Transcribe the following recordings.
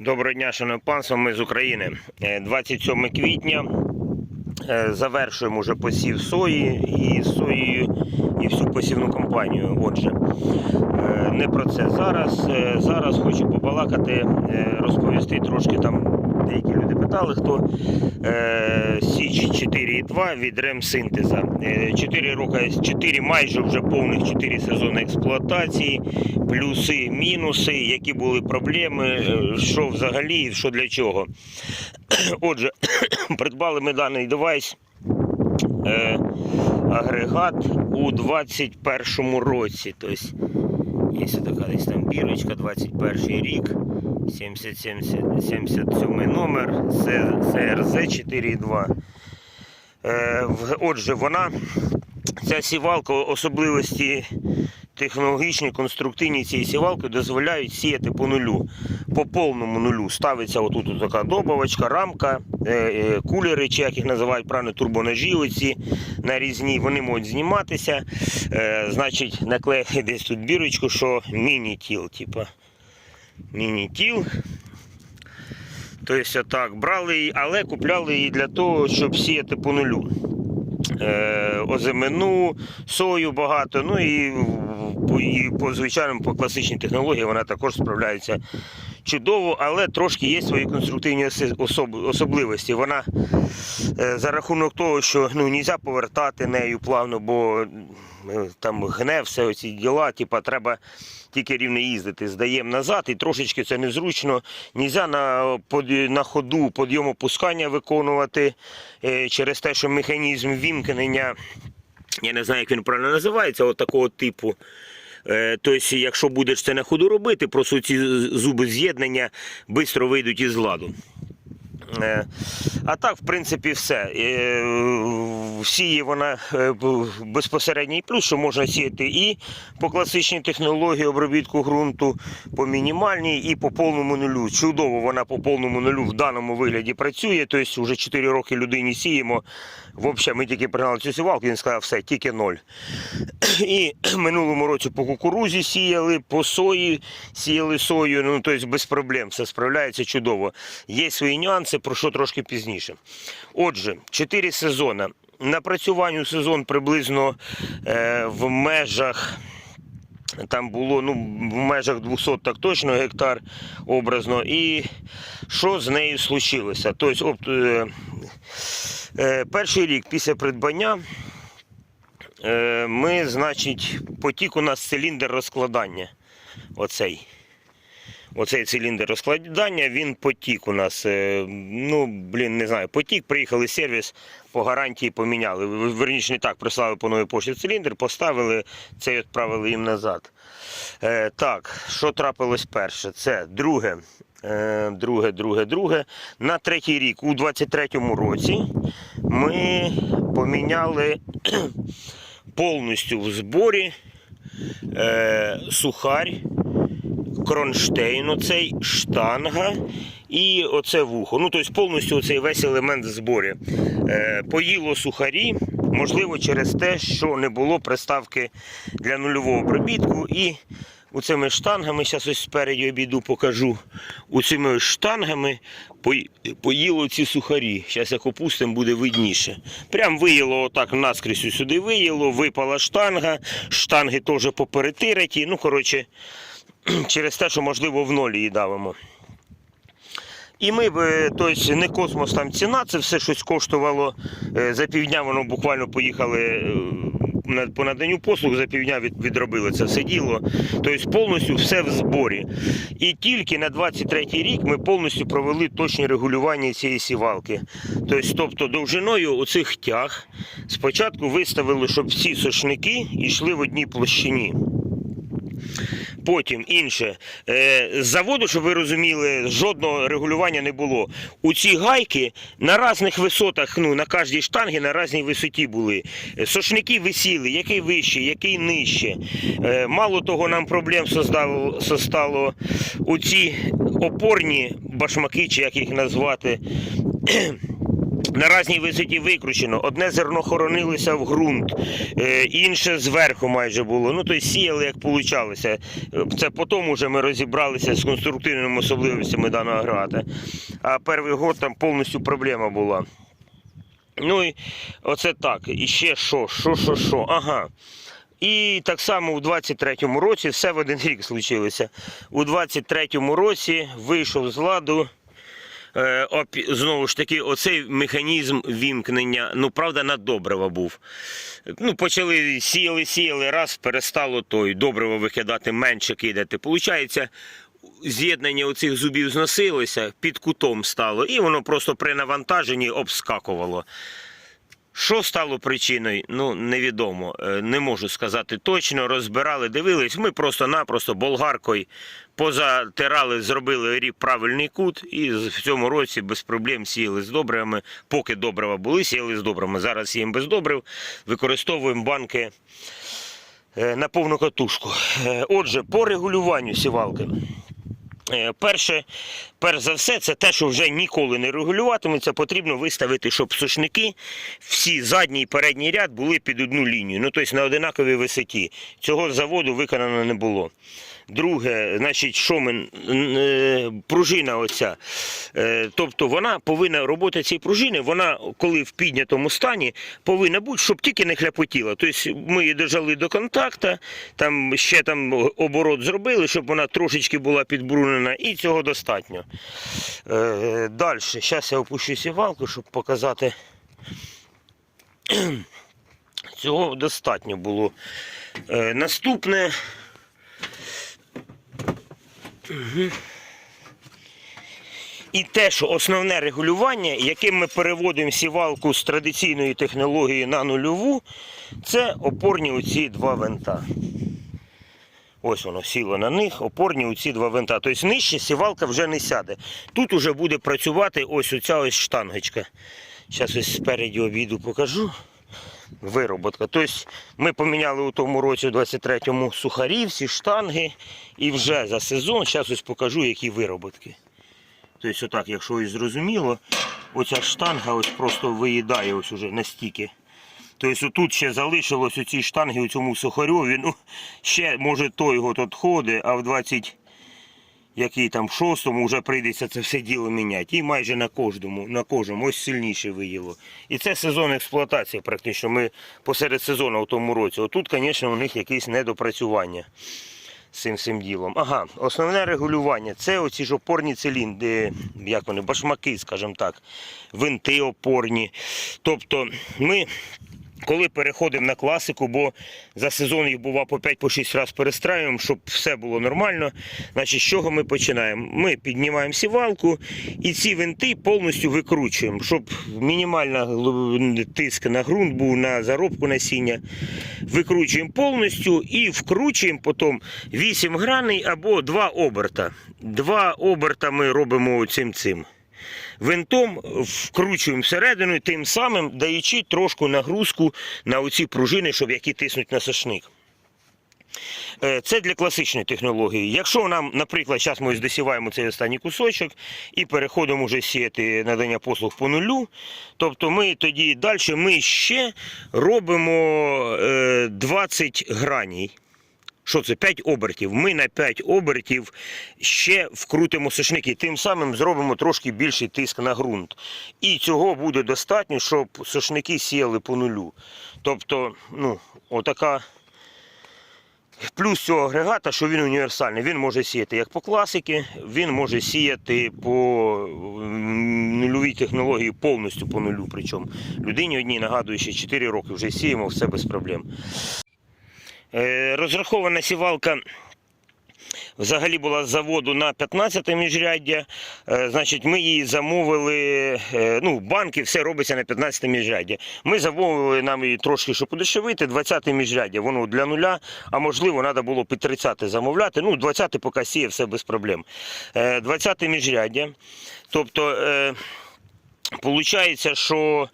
Доброго дня, шановне панство, ми з України. Е, 27 квітня. Е, Завершуємо вже посів сої і соєю і всю посівну кампанію. Отже, е, не про це зараз. Е, Зараз хочу побалакати, е, розповісти трошки там. Деякі люди питали, хто е, Січ 4.2 від ремсинтеза. 4 роки, 4 майже вже повних 4 сезони експлуатації, плюси, мінуси, які були проблеми, е, що взагалі, що для чого. Отже, придбали ми даний девайс. Е, агрегат у 21 році. Тобто, є така десь там бірочка, 21 рік, 70, 70, 77 номер, СРЗ 4.2. Е, Отже, вона, ця сівалка, особливості технологічні, конструктивні цієї сівалки дозволяють сіяти по нулю, по повному нулю. Ставиться отут така добавочка, рамка, е, е, кулери, чи як їх називають правильно, турбоножі оці нарізні, вони можуть зніматися. Значить, наклеїти десь тут бірочку, що міні-тіл, типа міні-тіл. Тобто так, брали її, але купляли її для того, щоб сіяти по нулю. Е, озимину, сою багато, ну і, і по звичайному, по класичній технології вона також справляється чудово, але трошки є свої конструктивні особливості. Вона е, за рахунок того, що ну, не можна повертати нею плавно, бо е, там гне все оці діла, типа треба тільки рівно їздити, здаємо назад, і трошечки це незручно. Нельзя на, на ходу підйому пускання виконувати е, через те, що механізм вімкнення, я не знаю, як він правильно називається, от такого типу. Е, Тобто, якщо будеш це на ходу робити, просто ці зуби з'єднання швидко вийдуть із ладу. Е, А так, в принципі, все. Е, Сіє вона е, безпосередній плюс, що можна сіяти і по класичній технології обробітку ґрунту, по мінімальній і по повному нулю. Чудово вона по повному нулю в даному вигляді працює. Тобто вже 4 роки людині сіємо. Взагалі, ми тільки пригнали цю сівалку, він сказав, все, тільки ноль. І минулому році по кукурузі сіяли, по сої сіяли сою, ну тобто без проблем, все справляється чудово. Є свої нюанси, про що трошки пізніше. Отже, 4 сезони. Напрацюванню сезон приблизно е, в межах. Там було ну, в межах 200 так точно гектар образно. І що з нею случилося? Тобто, оп, е, е, перший рік після придбання Е, ми, значить, потік у нас циліндр розкладання. Оцей. Оцей циліндр розкладання, він потік у нас. е, Ну, блін, не знаю, потік, приїхали сервіс, по гарантії поміняли. Верніше не так, прислали по новій пошті циліндр, поставили цей відправили їм назад. Е, так, що трапилось перше? Це друге. Е, друге, друге, друге. На третій рік, у 23-му році, ми поміняли повністю в зборі е, сухарь, кронштейн, оцей, штанга і оце вухо. Ну, тобто повністю цей весь елемент зборі. Е, поїло сухарі, можливо, через те, що не було приставки для нульового пробітку. І оцими штангами, зараз ось спереді обійду, покажу. Оцими штангами поїло ці сухарі. Зараз як опустимо, буде видніше. Прям виїло отак наскрізь сюди виїло, випала штанга, штанги теж поперетираті. Ну, коротше, через те, що можливо в нолі її давимо. І ми, тобто не космос там ціна, це все щось коштувало. Е, За півдня воно буквально поїхали е, по наданню послуг, за півдня відробили це все діло. Тобто повністю все в зборі. І тільки на 23-й рік ми повністю провели точні регулювання цієї сівалки. Тобто, тобто довжиною оцих тяг спочатку виставили, щоб всі сошники йшли в одній площині. Потім інше. Е, заводу, щоб ви розуміли, жодного регулювання не було. У ці гайки на різних висотах, ну, на кожній штангі на різній висоті були. Е, Сошники висіли, який вище, який нижче. Е, мало того, нам проблем создало, состало у ці опорні башмаки, чи як їх назвати. На разній висоті викручено. Одне зерно хоронилося в ґрунт, е, інше зверху майже було. Ну, тобто сіяли, як получалося. Це потім вже ми розібралися з конструктивними особливостями даного агрегата. А перший год там повністю проблема була. Ну і оце так. І ще що, що, що, що. Ага. І так само у 23-му році все в один рік случилося. У 23-му році вийшов з ладу. Е, знову ж таки, оцей механізм вімкнення, ну правда, на добрива був. Ну, почали сіяли, сіяли, раз перестало той добриво викидати, менше кидати. Получається, з'єднання оцих зубів зносилося, під кутом стало, і воно просто при навантаженні обскакувало. Що стало причиною, ну невідомо. Е, Не можу сказати точно. Розбирали, дивились. Ми просто-напросто болгаркою позатирали, зробили правильний кут, і в цьому році без проблем сіяли з добривами. Поки добрива були, сіяли з добривами. Зараз сіємо без добрив, використовуємо банки е, на повну катушку. Е, Отже, по регулюванню сівалки. Е, Перше, перш за все, це те, що вже ніколи не регулюватиметься. Потрібно виставити, щоб сушники всі задній і передній ряд були під одну лінію, ну тобто на одинаковій висоті. Цього заводу виконано не було. Друге, значить, що ми, е, пружина оця. Е, Тобто вона повинна робота цієї пружини, вона, коли в піднятому стані, повинна бути, щоб тільки не хляпотіла. Тобто ми її дожали до контакта, там ще там оборот зробили, щоб вона трошечки була підбрунена, і цього достатньо. Е, Далі, зараз я опущу сівалку, щоб показати. Цього достатньо було. Е, І те, що основне регулювання, яким ми переводимо сівалку з традиційної технології на нульову, це опорні оці два винта. Ось воно сіло на них, опорні оці два винта. Тобто нижче сівалка вже не сяде. Тут уже буде працювати ось оця ось штангочка. Зараз ось спереді обіду покажу. Вироботка. Тобто ми поміняли у тому році, у 23-му, сухарі, всі штанги. І вже за сезон, зараз ось покажу, які вироботки. Тобто, отак, якщо ось зрозуміло, оця штанга ось просто виїдає ось уже настільки. Тобто тут ще залишилось у цій штанги, у цьому сухарьові. Ну, ще може той год відходить, а в 20 який там в шостому вже прийдеться це все діло міняти. І майже на кожному, на кожному ось сильніше виїло. І це сезон експлуатації, практично. Ми посеред сезону в тому році. Отут, звісно, у них якесь недопрацювання з цим всім ділом. Ага, основне регулювання це оці ж опорні циліндри, як вони, башмаки, скажімо так, винти опорні. Тобто ми. Коли переходимо на класику, бо за сезон їх бува по 5-6 разів перестраюємо, щоб все було нормально. Значить, з чого ми починаємо? Ми піднімаємо сівалку і ці винти повністю викручуємо, щоб мінімальний тиск на ґрунт був на заробку насіння. Викручуємо повністю і вкручуємо потім 8 граней або 2 оберта. Два оберта ми робимо цим цим винтом вкручуємо всередину, тим самим даючи трошку нагрузку на оці пружини, щоб які тиснуть на сошник. Е, Це для класичної технології. Якщо нам, наприклад, зараз ми досіваємо цей останній кусочок і переходимо вже сіяти надання послуг по нулю, тобто ми тоді далі ми ще робимо е, 20 граній. Що це? 5 обертів. Ми на 5 обертів ще вкрутимо сошники. Тим самим зробимо трошки більший тиск на ґрунт. І цього буде достатньо, щоб сошники сіяли по нулю. Тобто, ну, отака. Плюс цього агрегата, що він універсальний. Він може сіяти як по класики, він може сіяти по нульовій технології повністю по нулю. Причому людині одній нагадую, ще 4 роки вже сіємо, все без проблем. Е, Розрахована сівалка взагалі була з заводу на 15 міжряддя. Е, Значить, ми її замовили. е, Ну, банки, все робиться на 15 міжряддя. Ми замовили нам її трошки, щоб подешевити, 20 міжряддя. Воно для нуля, а можливо, треба було під 30 замовляти. Ну, 20 поки сіє, все без проблем. Е, 20 міжряддя. Тобто, виходить, що.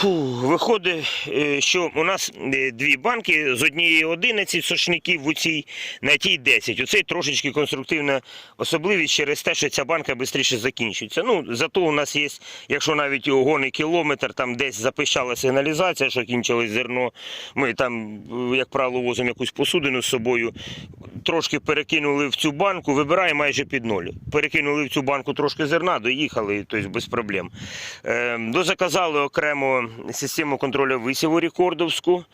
Фу, виходить, е, що у нас е, дві банки з однієї 11 сошників в цій, на тій 10. Оце трошечки конструктивна особливість через те, що ця банка швидше закінчується. Ну, зато у нас є, якщо навіть огони кілометр, там десь запищала сигналізація, що кінчилось зерно. Ми там, е, як правило, возимо якусь посудину з собою. Трошки перекинули в цю банку, вибирає майже під ноль. Перекинули в цю банку трошки зерна, доїхали, тобто без проблем. Е, дозаказали окремо систему контролю висіву рекордовську.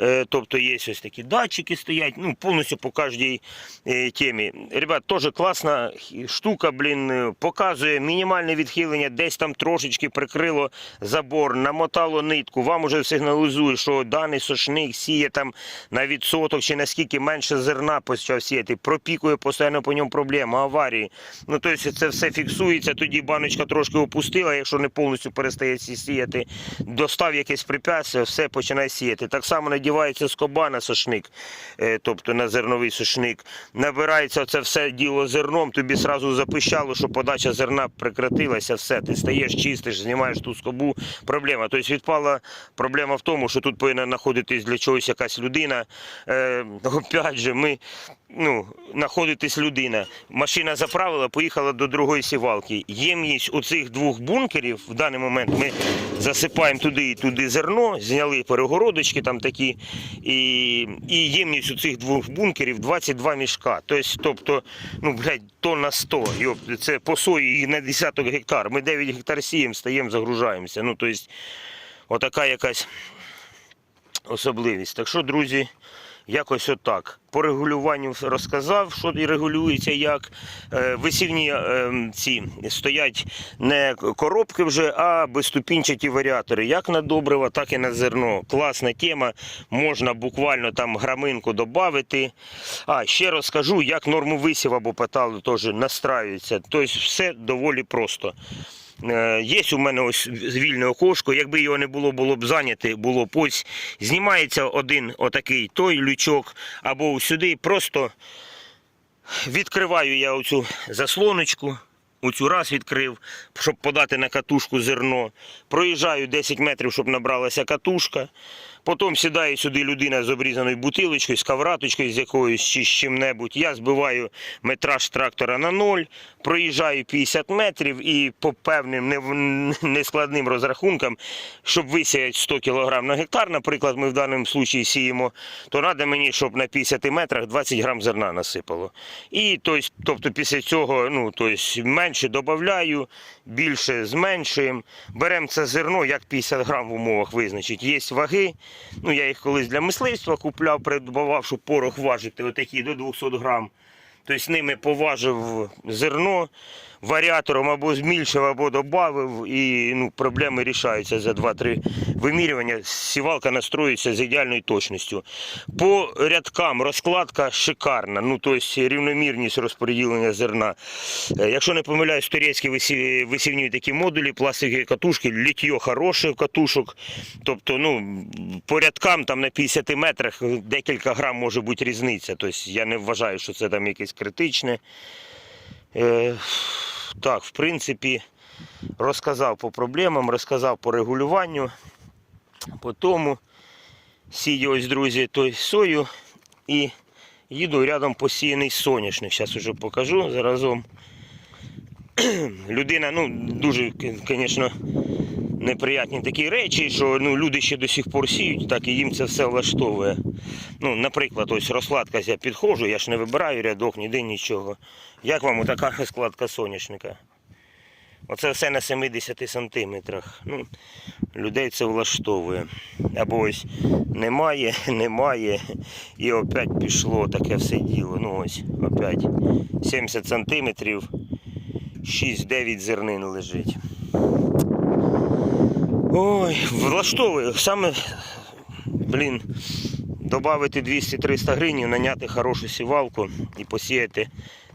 Е, тобто є ось такі датчики стоять, ну, повністю по кожній е, темі. Ребят, теж класна штука, блін, е, показує мінімальне відхилення, десь там трошечки прикрило забор, намотало нитку, вам уже сигналізує, що даний сошник сіє там на відсоток чи наскільки менше зерна почав сіяти, пропікує постійно по ньому проблема, аварії. Ну, тобто це все фіксується, тоді баночка трошки опустила, якщо не повністю перестає сі- сіяти, достав якесь препятствие, все починає сіяти. Так само надівається скоба на сошник, е, тобто на зерновий сошник. Набирається це все діло зерном, тобі сразу запищало, що подача зерна прекратилася, все, ти стаєш, чистиш, знімаєш ту скобу. Проблема. Тобто відпала проблема в тому, що тут повинна знаходитись для чогось якась людина. Е, опять же, ми ну, знаходитись людина. Машина заправила, поїхала до другої сівалки. Ємність у цих двох бункерів в даний момент ми засипаємо туди і туди зерно, зняли перегородочки там такі, і, і ємність у цих двох бункерів 22 мішка. Тобто, тобто ну, блядь, тонна 100. Йоп, це по сої і на десяток гектар. Ми 9 гектар сіємо, стаємо, загружаємося. Ну, тобто, отака якась особливість. Так що, друзі, якось отак. По регулюванню розказав, що і регулюється як. Е, Висівні е, ці стоять не коробки вже, а безступінчаті варіатори. Як на добриво, так і на зерно. Класна тема. Можна буквально там граминку додати. А, ще розкажу, як норму висіву або питали теж настраюється. Тобто все доволі просто. Е, Є у мене ось вільне окошко. Якби його не було, було б зайняте, було б ось. Знімається один отакий той лючок, або сюди. Просто відкриваю я оцю заслоночку. Оцю раз відкрив, щоб подати на катушку зерно. Проїжджаю 10 метрів, щоб набралася катушка. Потім сідає сюди людина з обрізаною бутилочкою, з кавраточкою з якоюсь чи з чим-небудь. Я збиваю метраж трактора на ноль, проїжджаю 50 метрів і по певним нескладним розрахункам, щоб висіяти 100 кг на гектар, наприклад, ми в даному випадку сіємо, то треба мені, щоб на 50 метрах 20 грам зерна насипало. І тобто, після цього ну, тобто, менше додаю, більше зменшуємо. Беремо це зерно, як 50 грам в умовах визначить. Є ваги. Ну, я їх колись для мисливства купляв, придбавав, щоб порох важити, отакі до 200 грам. Тобто ними поважив зерно, варіатором або змільшив, або додав, і ну, проблеми рішаються за 2-3 вимірювання. Сівалка настроюється з ідеальною точністю. По рядкам розкладка шикарна, ну тобто рівномірність розподілення зерна. Е, Якщо не помиляюсь, турецькі висівні такі модулі, пластикові катушки, літьо хороше катушок. Тобто, ну, по рядкам там на 50 метрах декілька грам може бути різниця. Тобто я не вважаю, що це там якесь критичне. Е, так, в принципі, розказав по проблемам, розказав по регулюванню. По тому сію ось, друзі, той сою і їду рядом посіяний соняшник. Зараз уже покажу заразом. Людина, ну, дуже, звісно, неприятні такі речі, що ну, люди ще до сих пор сіють, так і їм це все влаштовує. Ну, наприклад, ось розкладка, я підходжу, я ж не вибираю рядок, ніде нічого. Як вам така розкладка соняшника? Оце все на 70 сантиметрах. Ну, людей це влаштовує. Або ось немає, немає. І опять пішло таке все діло. Ну ось, опять 70 сантиметрів, 6-9 зернин лежить. Ой, влаштовує. Саме, блін, додати 200-300 гривень, наняти хорошу сівалку і посіяти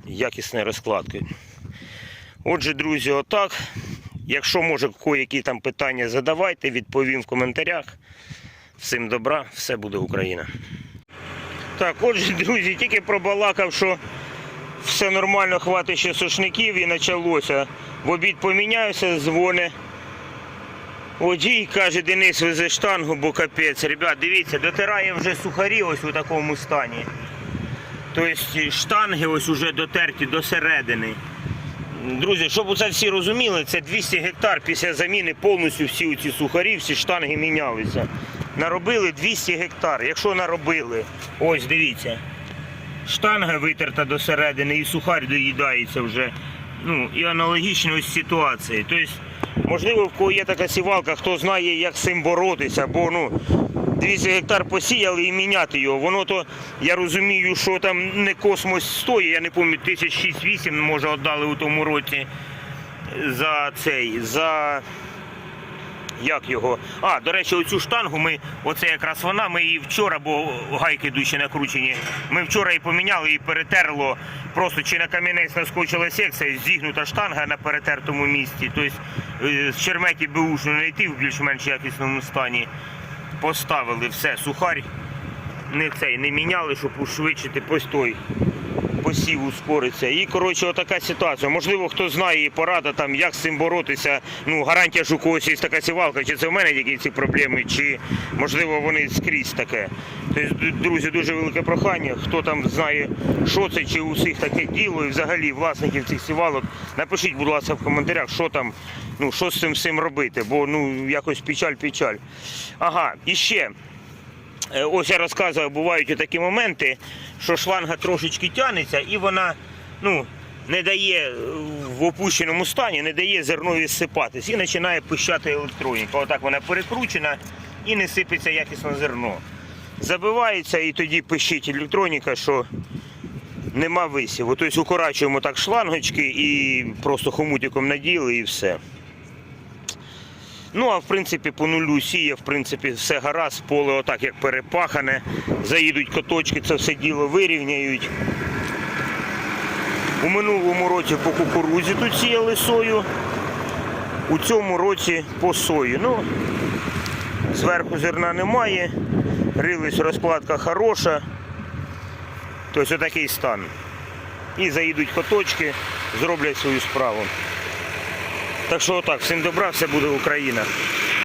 якісною розкладкою. Отже, друзі, отак. Якщо може кої-які там питання задавайте, відповім в коментарях. Всім добра, все буде Україна. Так, отже, друзі, тільки пробалакав, що все нормально, хватить ще сушників і почалося. В обід поміняюся, дзвони. Водій каже, Денис везе штангу, бо капець. Ребят, дивіться, дотирає вже сухарі ось у такому стані. Тобто штанги ось уже дотерті до середини. Друзі, щоб це всі розуміли, це 200 гектар після заміни повністю всі ці сухарі, всі штанги мінялися. Наробили 200 гектар. Якщо наробили, ось дивіться, штанга витерта до середини і сухар доїдається вже. Ну, і аналогічно ось ситуації. Тобто, можливо, в кого є така сівалка, хто знає, як з цим боротися, бо ну, 200 гектар посіяли і міняти його. Воно то, я розумію, що там не космос стоїть, я не пам'ятаю, тисяч 6-8, може, віддали у тому році за цей, за. Як його? А, до речі, оцю штангу ми, оце якраз вона, ми її вчора, бо гайки дужче накручені. Ми вчора її поміняли і перетерло. Просто чи на камінець наскочила секція, зігнута штанга на перетертому місці. Тобто е, з черметі беушну не йти в більш-менш якісному стані. Поставили все, сухарь не цей, не міняли, щоб ушвидшити постой. Посів ускориться. І коротше, отака ситуація. Можливо, хто знає і порада там, як з цим боротися. Ну, гарантія, що у когось є така сівалка, чи це в мене тільки ці проблеми, чи можливо вони скрізь таке. Тобто, друзі, дуже велике прохання. Хто там знає, що це, чи у всіх таке діло, і взагалі власників цих сівалок, напишіть, будь ласка, в коментарях, що там, ну що з цим всім робити, бо ну якось печаль-печаль. Ага, і ще. Е, Ось я розказував, бувають такі моменти, що шланга трошечки тягнеться і вона ну, не дає е, в опущеному стані, не дає зернові сипатись і починає пищати електроніка. Отак вона перекручена і не сипеться якісно зерно. Забивається і тоді пищить електроніка, що нема висіву. Тобто укорачуємо так шлангочки і просто хомутиком наділи і все. Ну, а в принципі, по нулю сіє, в принципі, все гаразд, поле отак як перепахане. Заїдуть коточки, це все діло вирівняють. У минулому році по кукурузі тут сіяли сою. У цьому році по сої. Ну, зверху зерна немає. Рились розкладка хороша. Тобто отакий стан. І заїдуть коточки, зроблять свою справу. Так що отак, всім добра, все буде Україна.